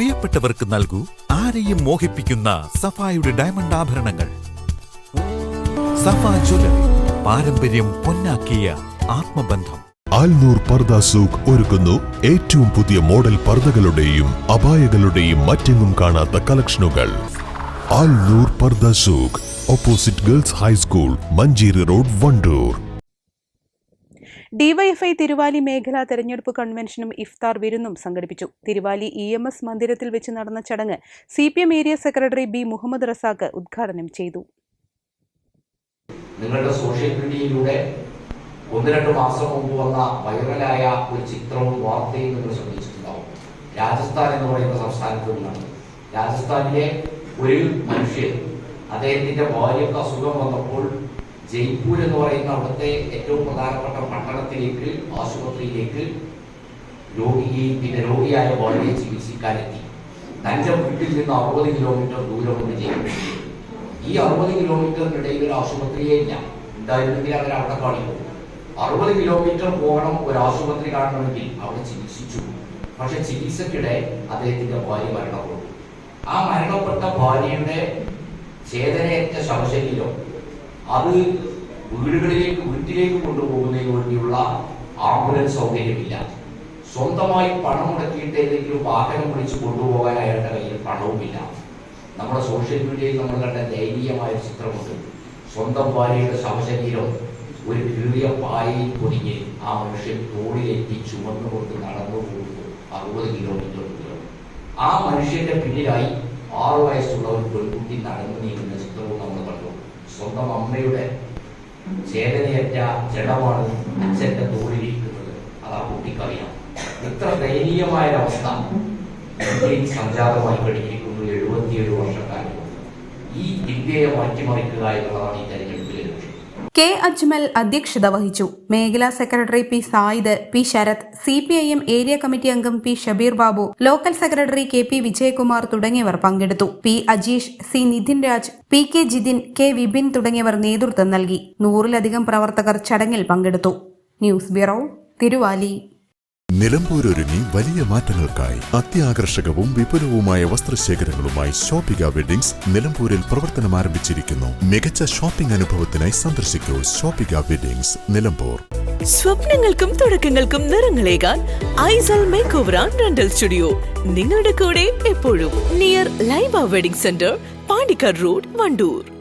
പ്രിയപ്പെട്ടവർക്ക് നൽകൂ ആരെയും മോഹിപ്പിക്കുന്ന സഫായുടെ ഡയമണ്ട് ആഭരണങ്ങൾ. സഫ ജ്വല്ലറി പാരമ്പര്യം പൊന്നാക്കിയ ആത്മബന്ധം. ആൽനൂർ പർദ സൂഖ് ഒരുക്കുന്നു ഏറ്റവും പുതിയ മോഡൽ പർദകളുടെയും അപായകളുടെയും മറ്റെങ്ങും കാണാത്ത കളക്ഷനുകൾ. Alnoor Pardha Souq opposite girls high school Manjeri road Wandoor. DYFI Thiruvali മേഖലാ തെരഞ്ഞെടുപ്പ് കൺവെൻഷനും ഇഫ്താർ വിരുന്നും സംഘടിപ്പിച്ചു. തിരുവാലി ഇ എം എസ് മന്ദിരത്തിൽ വെച്ച് നടന്ന ചടങ്ങ് C P M area secretary B Muhammad Razak ഉദ്ഘാടനം ചെയ്തു. നിങ്ങളുടെ സോഷ്യൽ മീഡിയയിലൂടെ ഒന്ന് രണ്ട് മാസം മുമ്പ് വന്ന വൈറലായ ഒരു ചിത്രവും വാർത്തയും നിങ്ങൾ ശ്രദ്ധിച്ചിട്ടുണ്ടാവും. രാജസ്ഥാൻ എന്ന് പറയുന്ന സംസ്ഥാനത്തുള്ളതാണ് രാജസ്ഥാനിലെ ഒരു മനുഷ്യൻ അദ്ദേഹത്തിന്റെ ഭാര്യക്ക് അസുഖം വന്നപ്പോൾ ജയ്പൂർ എന്ന് പറയുന്ന അവിടുത്തെ ഏറ്റവും പ്രധാനപ്പെട്ട പട്ടണത്തിലേക്ക് ആശുപത്രിയിലേക്ക് രോഗിയെ പിന്നെ രോഗിയായ ഭാര്യയെ ചികിത്സിക്കാനെത്തി. തന്റെ വീട്ടിൽ നിന്ന് അറുപത് കിലോമീറ്റർ ദൂരമുണ്ട് ജയ്പൂർ. ഈ അറുപത് കിലോമീറ്ററിനിടയിൽ ഒരു ആശുപത്രിയേ ഇല്ല. ഉണ്ടായിരുന്നെങ്കിൽ അവർ അവിടെ കാണിക്കും. അറുപത് കിലോമീറ്റർ പോകണം ഒരു ആശുപത്രി കാണണമെങ്കിൽ അവിടെ ചികിത്സിച്ചു. പക്ഷെ ചികിത്സക്കിടെ അദ്ദേഹത്തിന്റെ ഭാര്യ മരണപ്പെട്ടു. ആ മരണപ്പെട്ട ഭാര്യയുടെ ചേതനയേറ്റ ശവശരീരം അത് വീടുകളിലേക്ക് വീട്ടിലേക്ക് കൊണ്ടുപോകുന്നതിന് വേണ്ടിയുള്ള ആംബുലൻസ് സൗകര്യമില്ല. സ്വന്തമായി പണം മുടക്കിയിട്ട് ഏതെങ്കിലും വാഹനം വിളിച്ച് കൊണ്ടുപോകാൻ അയാളുടെ കയ്യിൽ പണവുമില്ല. നമ്മുടെ സോഷ്യൽ മീഡിയയിൽ നമ്മൾ കണ്ട ദയനീയമായ ചിത്രമുണ്ട്. സ്വന്തം ഭാര്യയുടെ ശവശരീരം ഒരു കീറിയ പായയിൽ പൊതിഞ്ഞ് ആ മനുഷ്യൻ തോളിലേക്ക് ചുമന്നുകൊണ്ട് നടന്നു പോകുന്നു. അറുപത് കിലോമീറ്റർ ദൂരം. ആ മനുഷ്യന്റെ പിന്നിലായി ആറു വയസ്സുള്ള ഒരു പെൺകുട്ടി നടന്നു നീങ്ങുന്ന ചിത്രവും നമ്മൾ സ്വന്തം അമ്മയുടെ ചേതനയറ്റ ജഡമാണ് അച്ഛന്റെ തോളിലിരിക്കുന്നത്. അത് ആ കുട്ടിക്കറിയാം. ഇത്ര ദയനീയമായ അവസ്ഥ ഇന്ത്യയിൽ സംജാതമായി കഴിഞ്ഞിരിക്കുന്നു എഴുപത്തിയേഴ് വർഷക്കാലം. ഈ ഇന്ത്യയെ മാറ്റിമറിക്കുക എന്നുള്ളതാണ് ഈ തെരഞ്ഞെടുപ്പിലെ ലക്ഷ്യം കെ അജ്മൽ അധ്യക്ഷത വഹിച്ചു. മേഖലാ secretary P Sayid P Sarath C P I M area committee അംഗം P Shabeer Babu local secretary K P Vijayakumar തുടങ്ങിയവർ പങ്കെടുത്തു. P Ajeesh C Nithin Raj P K Jithin K Vipin തുടങ്ങിയവർ നേതൃത്വം നൽകി. നൂറിലധികം പ്രവർത്തകർ ചടങ്ങിൽ പങ്കെടുത്തു. News bureau Thiruvali. നിലമ്പൂരൊരുങ്ങി വലിയ മാറ്റങ്ങൾക്കായി അത്യാകർഷകവും വിപുലവുമായ വസ്ത്രശേഖരങ്ങളുമായി ഷോപ്പിക വെഡിങ്സ് നിലമ്പൂരിൽ പ്രവർത്തനം ആരംഭിച്ചിരിക്കുന്നു. മികച്ച ഷോപ്പിംഗ് അനുഭവത്തിനായി സന്ദർശിക്കൂ ഷോപ്പിക വെഡിങ്സ് നിലമ്പൂർ. സ്വപ്നങ്ങൾക്കും തുടക്കങ്ങൾക്കും നിറങ്ങളേകാൻ Aisal make over rental studio. നിങ്ങളുടെ കൂടെ എപ്പോഴും near Laiba wedding centre Pandikkad road Wandoor.